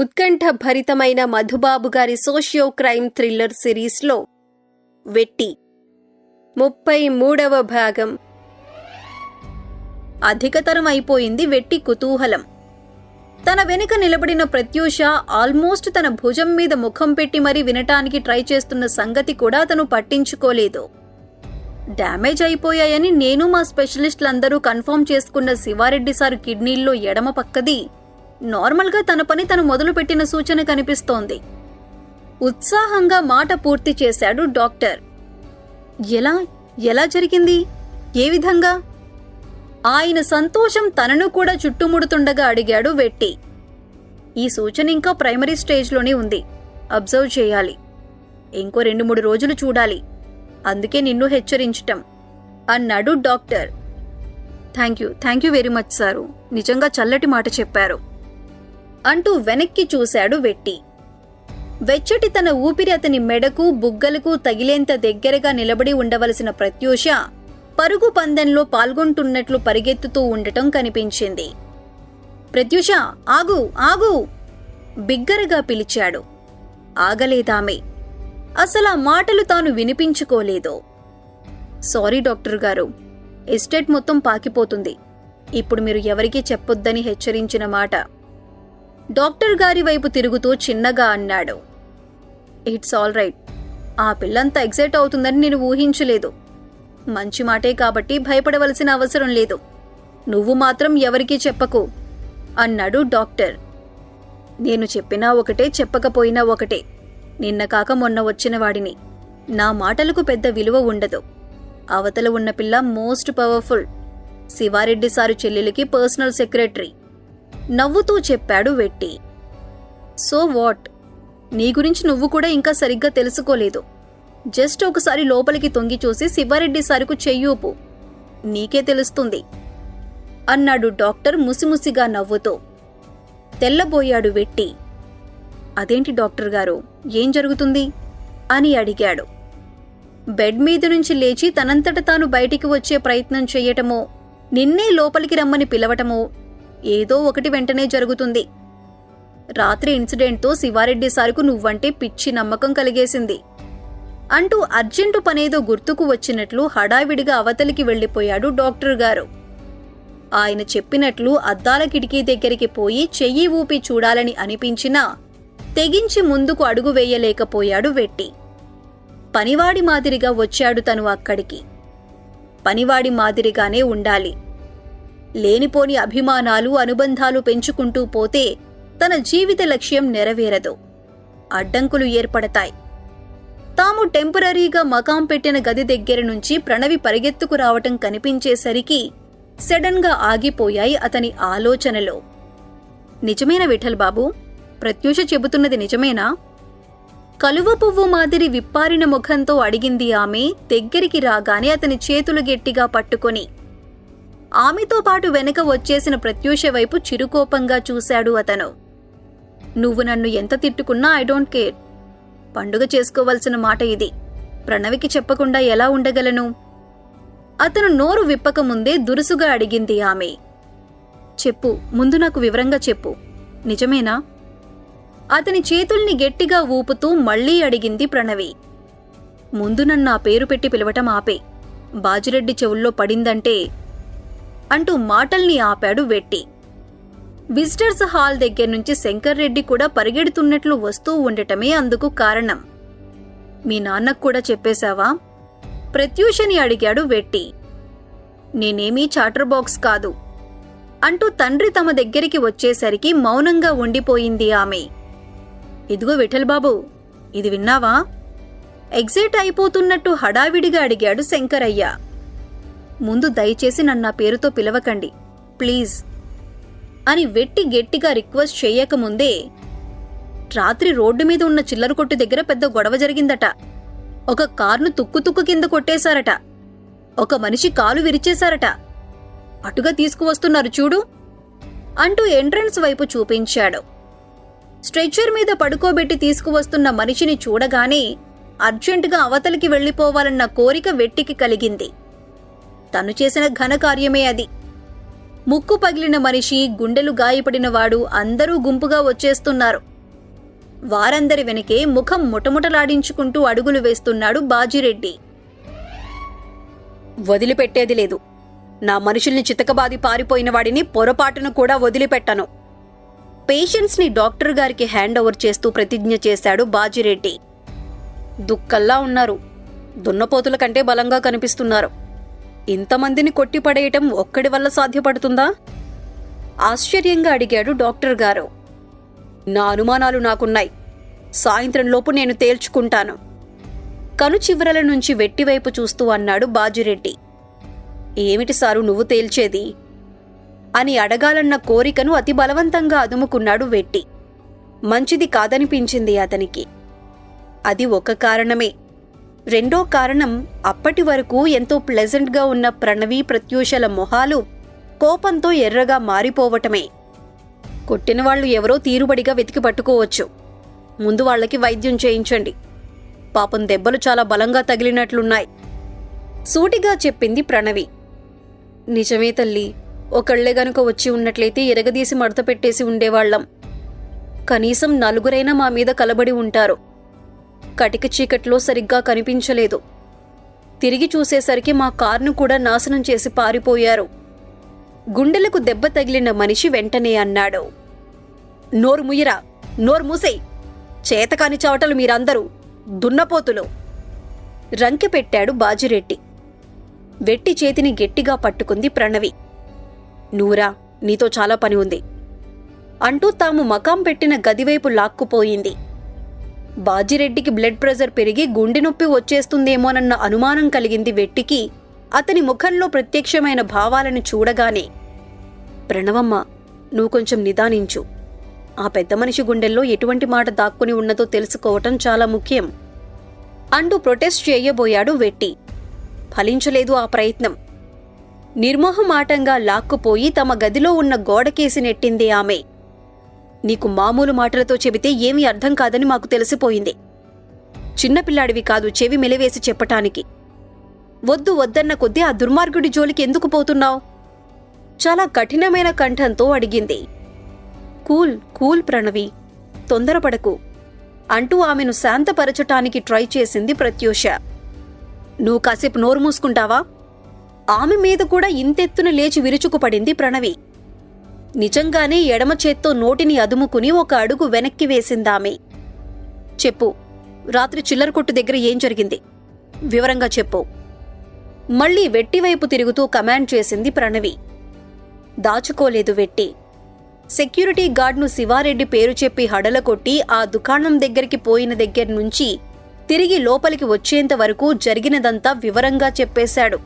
ఉత్కంఠ భరితమైన మధుబాబు గారి socio crime thriller సిరీస్లో వెట్టి. ముప్పై మూడవ భాగం. అధికతరం అయిపోయింది వెట్టి కుతూహలం. తన వెనుక నిలబడిన ప్రత్యూష ఆల్మోస్ట్ తన భుజం మీద ముఖం పెట్టి మరీ వినటానికి ట్రై చేస్తున్న సంగతి కూడా అతను పట్టించుకోలేదు. డ్యామేజ్ అయిపోయాయని నేను మా స్పెషలిస్టులందరూ కన్ఫర్మ్ చేసుకున్న శివారెడ్డి సారు కిడ్నీల్లో ఎడమ పక్కది నార్మల్గా తన పని తను మొదలుపెట్టిన సూచన కనిపిస్తోంది. ఉత్సాహంగా మాట పూర్తి చేశాడు డాక్టర్. ఎలా? ఎలా జరిగింది? ఏ విధంగా? ఆయన సంతోషం తనను కూడా చుట్టుముడుతుండగా అడిగాడు వెట్టి. ఈ సూచన ఇంకా ప్రైమరీ స్టేజ్లోనే ఉంది. అబ్జర్వ్ చేయాలి. ఇంకో రెండు మూడు రోజులు చూడాలి. అందుకే నిన్ను హెచ్చరించటం అన్నాడు doctor. Thank you. Thank you very much sir. నిజంగా చల్లటి మాట చెప్పారు. అంటూ వెనక్కి చూశాడు వెట్టి. వెచ్చటి తన ఊపిరి అతని మెడకు బుగ్గలకు తగిలేంత దగ్గరగా నిలబడి ఉండవలసిన ప్రత్యూష పరుగు పందెంలో పాల్గొంటున్నట్లు పరిగెత్తుతూ ఉండటం కనిపించింది. ప్రత్యూష ఆగు ఆగు! బిగ్గరగా పిలిచాడు. ఆగలేదామె. అసలా మాటలు తాను వినిపించుకోలేదు. సారీ డాక్టర్ గారు ఎస్టేట్ మొత్తం పాకిపోతుంది. ఇప్పుడు మీరు ఎవరికీ చెప్పొద్దని హెచ్చరించిన మాట డాక్టర్ గారి వైపు తిరుగుతూ చిన్నగా అన్నాడు. It's all right. ఆ పిల్లంతా ఎగ్జైట్ అవుతుందని నేను ఊహించలేదు. మంచి మాటే కాబట్టి భయపడవలసిన అవసరం లేదు. నువ్వు మాత్రం ఎవరికీ చెప్పకు అన్నాడు డాక్టర్. నేను చెప్పినా ఒకటే చెప్పకపోయినా ఒకటే. నిన్న కాక మొన్న వచ్చిన వాడిని. నా మాటలకు పెద్ద విలువ ఉండదు. అవతల ఉన్న పిల్ల మోస్ట్ పవర్ఫుల్. శివారెడ్డి సారు చెల్లెలికి పర్సనల్ సెక్రటరీ. నవ్వుతూ చెప్పాడు వెట్టి. So what? నీ గురించి నువ్వు కూడా ఇంకా సరిగ్గా తెలుసుకోలేదు. జస్ట్ ఒకసారి లోపలికి తొంగి చూసి శివారెడ్డి సారుకు చెయ్యూపు. నీకే తెలుస్తుంది అన్నాడు డాక్టర్ ముసిముసిగా నవ్వుతూ. తెల్లబోయాడు వెట్టి. అదేంటి డాక్టర్ గారు? ఏం జరుగుతుంది? అని అడిగాడు. బెడ్ మీద నుంచి లేచి తనంతట తాను బయటికి వచ్చే ప్రయత్నం చెయ్యటమో నిన్నే లోపలికి రమ్మని పిలవటమో ఏదో ఒకటి వెంటనే జరుగుతుంది. రాత్రి ఇన్సిడెంట్తో శివారెడ్డి సారుకు నువ్వంటే పిచ్చి నమ్మకం కలిగేసింది. అంటూ అర్జెంటు పనేదో గుర్తుకు వచ్చినట్లు హడావిడిగా అవతలికి వెళ్ళిపోయాడు డాక్టర్ గారు. ఆయన చెప్పినట్లు అద్దాల కిటికీ దగ్గరికి పోయి చెయ్యి ఊపి చూడాలని అనిపించినా తెగించి ముందుకు అడుగు వేయలేకపోయాడు వెట్టి. పనివాడి మాదిరిగా వచ్చాడు తను అక్కడికి. పనివాడి మాదిరిగానే ఉండాలి. లేనిపోని అభిమానాలు అనుబంధాలు పెంచుకుంటూ పోతే తన జీవిత లక్ష్యం నెరవేరదు. అడ్డంకులు ఏర్పడతాయి. తాము టెంపరీగా మకాం పెట్టిన గది దగ్గర నుంచి ప్రణవి పరిగెత్తుకు రావటం కనిపించేసరికి సడన్గా ఆగిపోయాయి అతని ఆలోచనలో. నిజమేనా విఠల్ బాబు? ప్రత్యూష చెబుతున్నది నిజమేనా? కలువ పువ్వు మాదిరి విప్పారిన ముఖంతో అడిగింది ఆమె దగ్గరికి రాగానే అతని చేతులు గట్టిగా పట్టుకొని ఆమెతో పాటు వెనక వచ్చేసిన ప్రత్యూష వైపు చిరుకోపంగా చూశాడు అతను. నువ్వు నన్ను ఎంత తిట్టుకున్నా ఐ డోంట్ కేర్. పండుగ చేసుకోవలసిన మాట ఇది. ప్రణవికి చెప్పకుండా ఎలా ఉండగలను? అతను నోరు విప్పకముందే దురుసుగా అడిగింది ఆమె. చెప్పు ముందు నాకు వివరంగా చెప్పు. నిజమేనా? అతని చేతుల్ని గట్టిగా ఊపుతూ మళ్ళీ అడిగింది ప్రణవి. ముందు నన్ను ఆ పేరు పెట్టి పిలవటం ఆపే. బాజిరెడ్డి చెవుల్లో పడిందంటే అంటూ మాటల్ని ఆపాడు వెట్టి. విజిటర్స్ హాల్ దగ్గర నుంచి శంకర్ రెడ్డి కూడా పరిగెడుతున్నట్లు వస్తూ ఉండటమే అందుకు కారణం. మీ నాన్నకు కూడా చెప్పేశావా? ప్రత్యూషని అడిగాడు వెట్టి. నేనేమీ చాటర్ బాక్స్ కాదు. అంటూ తండ్రి తమ దగ్గరికి వచ్చేసరికి మౌనంగా ఉండిపోయింది ఆమె. ఇదిగో విఠల్ బాబు ఇది విన్నావా? ఎగ్జైట్ అయిపోతున్నట్టు హడావిడిగా అడిగాడు శంకరయ్య. ముందు దయచేసి నన్ను నా పేరుతో పిలవకండి. ప్లీజ్. అని వెట్టి గట్టిగా రిక్వెస్ట్ చేయకముందే రాత్రి రోడ్డు మీద ఉన్న చిల్లర కొట్టు దగ్గర పెద్ద గొడవ జరిగిందట. ఒక కార్ను తుక్కు తుక్కు కింద కొట్టేశారట. ఒక మనిషి కాలు విరిచేశారట. అటుగా తీసుకువస్తున్నారు చూడు. అంటూ ఎంట్రన్స్ వైపు చూపించాడు. స్ట్రెచ్చర్ మీద పడుకోబెట్టి తీసుకువస్తున్న మనిషిని చూడగానే అర్జెంటుగా అవతలికి వెళ్ళిపోవాలన్న కోరిక వెట్టికి కలిగింది. తను చేసిన ఘనకార్యమే అది. ముక్కు పగిలిన మనిషి గుండెలు గాయపడినవాడు అందరూ గుంపుగా వచ్చేస్తున్నారు. వారందరి వెనకే ముఖం ముటముటలాడించుకుంటూ అడుగులు వేస్తున్నాడు బాజిరెడ్డి. వదిలిపెట్టేది లేదు. నా మనుషుల్ని చితకబాది పారిపోయిన వాడిని పొరపాటును కూడా వదిలిపెట్టను. పేషెంట్స్ని డాక్టర్ గారికి హ్యాండ్ ఓవర్ చేస్తూ ప్రతిజ్ఞ చేశాడు బాజిరెడ్డి. దుక్కల్లా ఉన్నారు. దున్నపోతుల కంటే బలంగా కనిపిస్తున్నారు. ఇంతమందిని కొట్టిపడేయటం ఒక్కడి వల్ల సాధ్యపడుతుందా? ఆశ్చర్యంగా అడిగాడు డాక్టర్ గారు. నా అనుమానాలు నాకున్నాయి. సాయంత్రంలోపు నేను తేల్చుకుంటాను. కను చివరల నుంచి వెట్టివైపు చూస్తూ అన్నాడు బాజిరెడ్డి. ఏమిటి సారు నువ్వు తేల్చేది? అని అడగాలన్న కోరికను అతి బలవంతంగా అదుముకున్నాడు వెట్టి. మంచిది కాదనిపించింది అతనికి. అది ఒక కారణమే. రెండో కారణం అప్పటి వరకు ఎంతో ప్లెజెంట్గా ఉన్న ప్రణవి ప్రత్యూషల మొహాలు కోపంతో ఎర్రగా మారిపోవటమే. కొట్టిన వాళ్ళు ఎవరో తీరుబడిగా వెతికి పట్టుకోవచ్చు. ముందు వాళ్ళకి వైద్యం చేయించండి. పాపం దెబ్బలు చాలా బలంగా తగిలినట్లున్నాయి. సూటిగా చెప్పింది ప్రణవి. నిజమే తల్లి ఒకళ్ళే గనుక వచ్చి ఉన్నట్లయితే ఎరగదీసి మడత పెట్టేసి ఉండేవాళ్ళం కనీసం నలుగురైనా మా మీద కలబడి ఉంటారు. కటిక చీకట్లో సరిగ్గా కనిపించలేదు. తిరిగి చూసేసరికి మా కార్ను కూడా నాశనం చేసి పారిపోయారు. గుండెలకు దెబ్బ తగిలిన మనిషి వెంటనే అన్నాడు. నోరు ముయ్యరా నోరు మూసేయ్. చేతకాని చవటలు మీరందరూ దున్నపోతులు. రంకె పెట్టాడు బాజిరెడ్డి. వెట్టి చేతిని గట్టిగా పట్టుకుంది ప్రణవి. నూరా నీతో చాలా పని ఉంది. అంటూ తాము మకాం పెట్టిన గదివైపు లాక్కుపోయింది. బాజిరెడ్డికి బ్లడ్ ప్రెషర్ పెరిగి గుండె నొప్పి వచ్చేస్తుందేమోనన్న అనుమానం కలిగింది వెట్టికి. అతని ముఖంలో ప్రత్యక్షమైన భావాలను చూడగానే ప్రణవమ్మ నువ్వు కొంచెం నిదానించు. ఆ పెద్ద మనిషి గుండెల్లో ఎటువంటి మాట దాక్కుని ఉన్నదో తెలుసుకోవటం చాలా ముఖ్యం. అంటూ ప్రొటెస్ట్ చేయబోయాడు వెట్టి. ఫలించలేదు ఆ ప్రయత్నం. నిర్మోహమాటంగా లాక్కుపోయి తమ గదిలో ఉన్న గోడకేసి నెట్టింది ఆమె. నీకు మామూలు మాటలతో చెబితే ఏమీ అర్థం కాదని మాకు తెలిసిపోయింది. చిన్నపిల్లాడివి కాదు చెవి మెలివేసి చెప్పటానికి. వద్దు వద్దన్న కొద్దీ ఆ దుర్మార్గుడి జోలికి ఎందుకు పోతున్నావు? చాలా కఠినమైన కంఠంతో అడిగింది. కూల్ కూల్ ప్రణవి తొందరపడకు అంటూ ఆమెను శాంతపరచటానికి ట్రై చేసింది ప్రత్యూష. నువ్వు కాసేపు నోరు మూసుకుంటావా? ఆమె మీద కూడా ఇంతెత్తున లేచి విరుచుకుపడింది ప్రణవి. నిజంగానే ఎడమ చేత్తో నోటిని అదుముకుని ఒక అడుగు వెనక్కి వేసిందామె. చెప్పు రాత్రి చిల్లర కొట్టు దగ్గర ఏం జరిగింది? వివరంగా చెప్పు. మళ్ళీ వెట్టివైపు తిరుగుతూ కమాండ్ చేసింది ప్రణవి. దాచుకోలేదు వెట్టి. సెక్యూరిటీ గార్డ్ను శివారెడ్డి పేరు చెప్పి హడల కొట్టి ఆ దుకాణం దగ్గరికి పోయిన దగ్గర నుంచి తిరిగి లోపలికి వచ్చేంత వరకు జరిగినదంతా వివరంగా చెప్పేశాడు.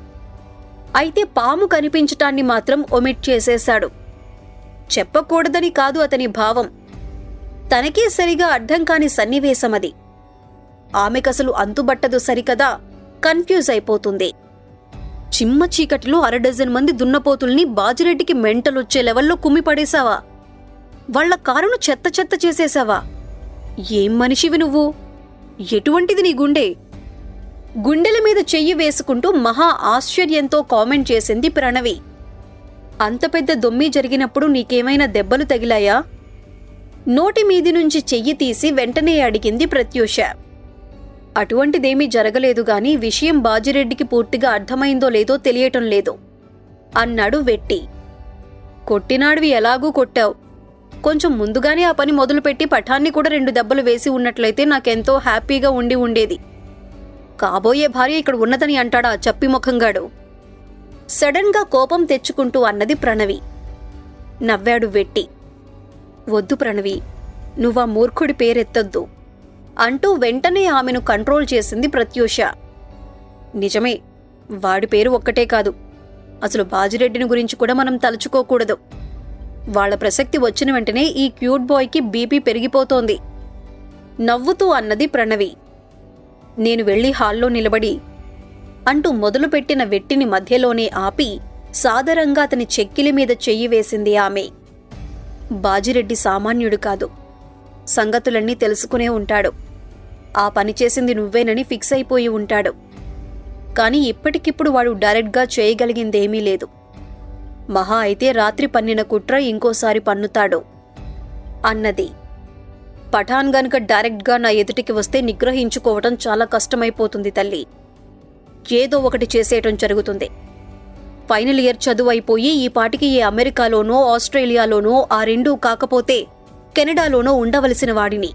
అయితే పాము కనిపించటాన్ని మాత్రం ఒమిట్ చేసేశాడు. చెప్పకూడదని కాదు అతని భావం. తనకే సరిగా అర్థం కాని సన్నివేశమది ఆమెకసలు అంతుబట్టదు సరికదా? కన్ఫ్యూజ్ అయిపోతుంది. చిమ్మ చీకటిలో అరడజన్ మంది దున్నపోతుల్ని బాజిరెడ్డికి మెంటలొచ్చే లెవెల్లో కుమ్మిపడేశావా? వాళ్ళ కారును చెత్త చెత్త చేసేశావా? ఏం మనిషివి నువ్వు? ఎటువంటిది నీ గుండె? గుండెల మీద చెయ్యి వేసుకుంటూ మహా ఆశ్చర్యంతో కామెంట్ చేసింది ప్రణవి. అంత పెద్ద దొమ్మి జరిగినప్పుడు నీకేమైనా దెబ్బలు తగిలాయా? నోటి మీది నుంచి చెయ్యి తీసి వెంటనే అడిగింది ప్రత్యూష. అటువంటిదేమీ జరగలేదు గాని విషయం బాజిరెడ్డికి పూర్తిగా అర్థమైందో లేదో తెలియటం లేదు. అన్నాడు వెట్టి. కొట్టినాడివి ఎలాగూ కొట్టావు? కొంచెం ముందుగానే ఆ పని మొదలుపెట్టి పఠాన్ని కూడా రెండు దెబ్బలు వేసి ఉన్నట్లయితే నాకెంతో హ్యాపీగా ఉండి ఉండేది. కాబోయే భార్య ఇక్కడ ఉన్నదని అంటాడా? చప్పి ముఖంగాడు సడన్గా కోపం తెచ్చుకుంటూ అన్నది ప్రణవి. నవ్వాడు వెట్టి. వద్దు ప్రణవి నువ్వా మూర్ఖుడి పేరెత్తొద్దు అంటూ వెంటనే ఆమెను కంట్రోల్ చేసింది ప్రత్యూష. నిజమే వాడి పేరు ఒక్కటే కాదు. అసలు బాజిరెడ్డిని గురించి కూడా మనం తలుచుకోకూడదు. వాళ్ళ ప్రసక్తి వచ్చిన వెంటనే ఈ క్యూట్ బాయ్కి బీపీ పెరిగిపోతోంది. నవ్వుతూ అన్నది ప్రణవి. నేను వెళ్ళి హాల్లో నిలబడి అంటూ మొదలుపెట్టిన వెట్టిని మధ్యలోనే ఆపి సాదరంగా అతని చెక్కిలి మీద చెయ్యి వేసింది ఆమె. బాజిరెడ్డి సామాన్యుడు కాదు. సంగతులన్నీ తెలుసుకునే ఉంటాడు. ఆ పని చేసింది నువ్వేనని ఫిక్స్ అయిపోయి ఉంటాడు. కాని ఇప్పటికిప్పుడు వాడు డైరెక్ట్గా చేయగలిగిందేమీ లేదు. మహా అయితే రాత్రి పన్నిన కుట్ర ఇంకోసారి పన్నుతాడు. అన్నది. పఠాన్ గనుక డైరెక్ట్గా నా ఎదుటికి వస్తే నిగ్రహించుకోవటం చాలా కష్టమైపోతుంది తల్లి. ఏదో ఒకటి చేసేయటం జరుగుతుంది. ఫైనల్ ఇయర్ చదువు అయిపోయి ఈ పాటికి ఏ అమెరికాలోనో ఆస్ట్రేలియాలోనో ఆ రెండూ కాకపోతే కెనడాలోనో ఉండవలసిన వాడిని.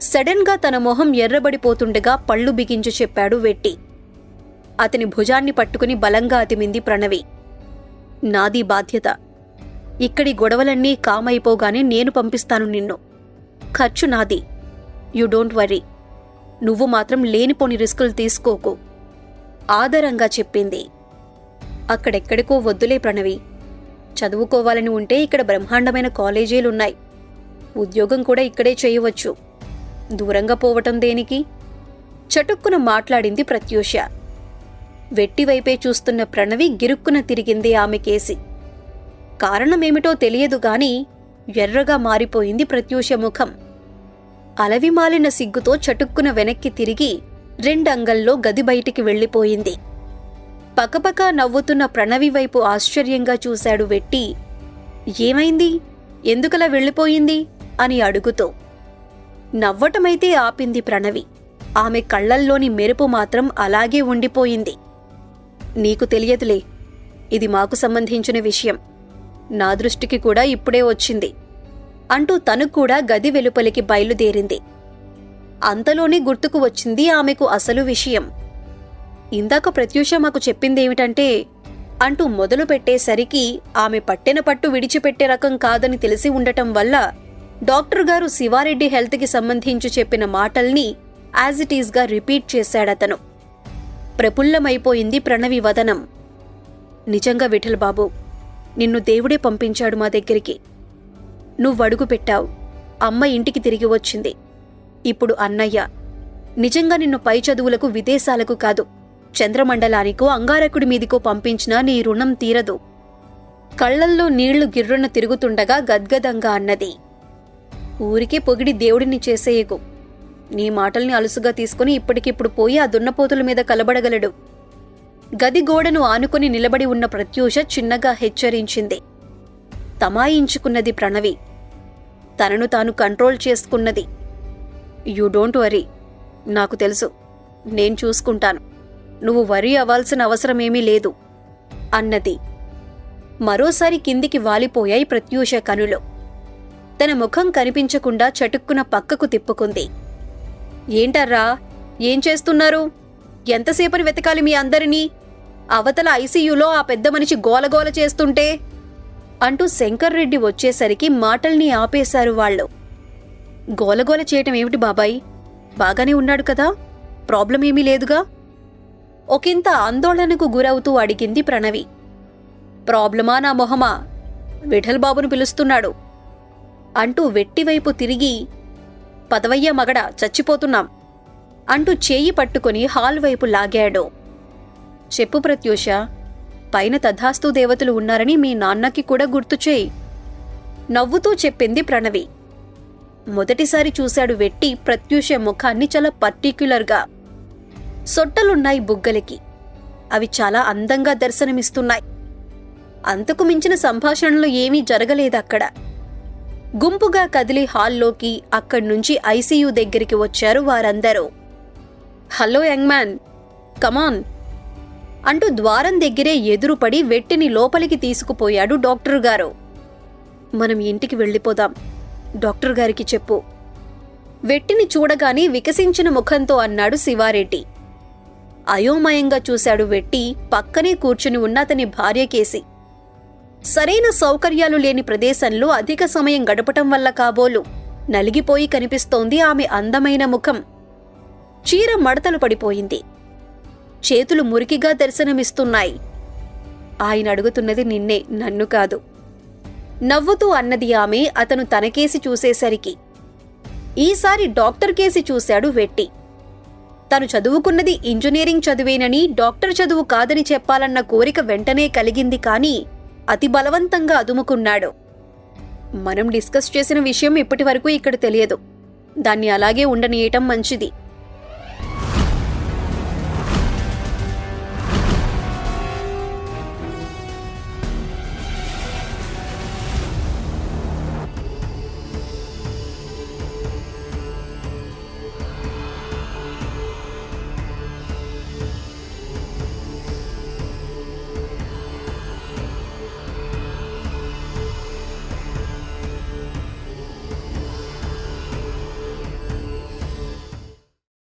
సడన్గా తన మొహం ఎర్రబడిపోతుండగా పళ్ళు బిగించి చెప్పాడు వెట్టి. అతని భుజాన్ని పట్టుకుని బలంగా అతిమింది ప్రణవి. నాది బాధ్యత. ఇక్కడి గొడవలన్నీ కామైపోగానే నేను పంపిస్తాను నిన్ను. ఖర్చు నాది. You don't worry. నువ్వు మాత్రం లేనిపోని రిస్కులు తీసుకోకు. ఆదరంగా చెప్పింది. అక్కడెక్కడికో వద్దులే ప్రణవి. చదువుకోవాలని ఉంటే ఇక్కడ బ్రహ్మాండమైన కాలేజీలున్నాయి. ఉద్యోగం కూడా ఇక్కడే చేయవచ్చు. దూరంగా పోవటం దేనికి? చటుక్కున మాట్లాడింది ప్రత్యూష. వెట్టివైపే చూస్తున్న ప్రణవి గిరుక్కున తిరిగింది ఆమె కేసి. కారణమేమిటో తెలియదు గాని ఎర్రగా మారిపోయింది ప్రత్యూష ముఖం. అలవిమాలిన సిగ్గుతో చటుక్కున వెనక్కి తిరిగి రెండంగల్లో గది బయటికి వెళ్ళిపోయింది. పకపక నవ్వుతున్న ప్రణవి వైపు ఆశ్చర్యంగా చూశాడు వెట్టి. ఏమైంది? ఎందుకలా వెళ్ళిపోయింది? అని అడుగుతూ. నవ్వటమైతే ఆపింది ప్రణవి. ఆమె కళ్ళల్లోని మెరుపు మాత్రం అలాగే ఉండిపోయింది. నీకు తెలియదులే. ఇది మాకు సంబంధించిన విషయం. నా దృష్టికి కూడా ఇప్పుడే వచ్చింది. అంటూ తను కూడా గది వెలుపలికి బయలుదేరింది. అంతలోనే గుర్తుకు వచ్చింది ఆమెకు అసలు విషయం. ఇందాక ప్రత్యూష మాకు చెప్పిందేమిటంటే అంటూ మొదలు పెట్టేసరికి ఆమె పట్టెన పట్టు విడిచిపెట్టే రకం కాదని తెలిసి ఉండటం వల్ల డాక్టర్ గారు శివారెడ్డి హెల్త్కి సంబంధించి చెప్పిన మాటల్ని యాజ్ ఇట్ ఈస్గా రిపీట్ చేశాడతను. ప్రఫుల్లమైపోయింది ప్రణవి వదనం నిజంగా విఠల్ బాబు నిన్ను దేవుడే పంపించాడు మా దగ్గరికి. నువ్వడుగు పెట్టావు. అమ్మ ఇంటికి తిరిగి వచ్చింది. ఇప్పుడు అన్నయ్య నిజంగా నిన్ను పై చదువులకు విదేశాలకు కాదు చంద్రమండలానికో అంగారకుడి మీదికో పంపించినా నీ రుణం తీరదు. కళ్ళల్లో నీళ్ళు గిర్రున తిరుగుతుండగా గద్గదంగా అన్నది. ఊరికే పొగిడి దేవుడిని చేసేయకు. నీ మాటల్ని అలుసుగా తీసుకుని ఇప్పటికిప్పుడు పోయి ఆ దున్నపోతుల మీద కలబడగలడు. గది గోడను ఆనుకుని నిలబడి ఉన్న ప్రత్యూష చిన్నగా హెచ్చరించింది. తమాయించుకున్నది ప్రణవి. తనను తాను కంట్రోల్ చేసుకున్నది. You don't worry. నాకు తెలుసు. నేను చూసుకుంటాను. నువ్వు వరీ అవ్వాల్సిన అవసరమేమీ లేదు. అన్నది. మరోసారి కిందికి వాలిపోయాయి ప్రత్యూష కనులు. తన ముఖం కనిపించకుండా చటుక్కున పక్కకు తిప్పుకుంది. ఏంటర్రా? ఏం చేస్తున్నారు? ఎంతసేపని వెతకాలి మీ అందరినీ? అవతల ఐసీయూలో ఆ పెద్ద మనిషి గోలగోల చేస్తుంటే? అంటూ శంకర్ రెడ్డి వచ్చేసరికి మాటల్ని ఆపేశారు వాళ్ళు. గోలగోల చేయటం ఏమిటి బాబాయ్? బాగానే ఉన్నాడు కదా? ప్రాబ్లం ఏమీ లేదుగా? ఒకంత ఆందోళనకు గురవుతూ అడిగింది ప్రణవి. ప్రాబ్లమా నా మొహమా? విఠల్ బాబును పిలుస్తున్నాడు. అంటూ వెట్టివైపు తిరిగి పదవయ్య మగడ చచ్చిపోతున్నాం అంటూ చేయి పట్టుకొని హాల్ వైపు లాగాడు. చెప్పు ప్రత్యూష పైన తథాస్తు దేవతలు ఉన్నారని మీ నాన్నకి కూడా గుర్తు చేయి. నవ్వుతూ చెప్పింది ప్రణవి. మొదటిసారి చూశాడు వెట్టి ప్రత్యూష ముఖాన్ని చాలా పర్టిక్యులర్గా సొట్టలున్నాయి బుగ్గలకి. అవి చాలా అందంగా దర్శనమిస్తున్నాయి. అంతకు మించిన సంభాషణలు ఏమీ జరగలేదు అక్కడ. గుంపుగా కదిలి హాల్లోకి అక్కడి నుంచి ఐసీయూ దగ్గరికి వచ్చారు వారందరూ. హలో యంగ్ మ్యాన్ కమాన్ అంటూ ద్వారం దగ్గరే ఎదురుపడి వెట్టిని లోపలికి తీసుకుపోయాడు డాక్టర్ గారు. మనం ఇంటికి వెళ్ళిపోదాం. డాక్టర్ గారికి చెప్పు. వెట్టిని చూడగానే వికసించిన ముఖంతో అన్నాడు శివారెడ్డి. అయోమయంగా చూశాడు వెట్టి పక్కనే కూర్చుని ఉన్న అతని భార్యకేసి సరైన సౌకర్యాలు లేని ప్రదేశంలో అధిక సమయం గడపటం వల్ల కాబోలు. నలిగిపోయి కనిపిస్తోంది ఆమె అందమైన ముఖం. చీర మడతలు పడిపోయింది. చేతులు మురికిగా దర్శనమిస్తున్నాయి. ఆయన అడుగుతున్నది నిన్నే నన్ను కాదు. నవ్వుతూ అన్నది ఆమె అతను తనకేసి చూసేసరికి. ఈసారి డాక్టర్ కేసి చూశాడు వెట్టి. తను చదువుకున్నది ఇంజనీరింగ్ చదివేనని డాక్టర్ చదువు కాదని చెప్పాలన్న కోరిక వెంటనే కలిగింది కానీ అతి బలవంతంగా అదుముకున్నాడు. మనం డిస్కస్ చేసిన విషయం ఇప్పటి వరకు ఇక్కడ తెలియదు. దాన్ని అలాగే ఉండనీయటం మంచిది.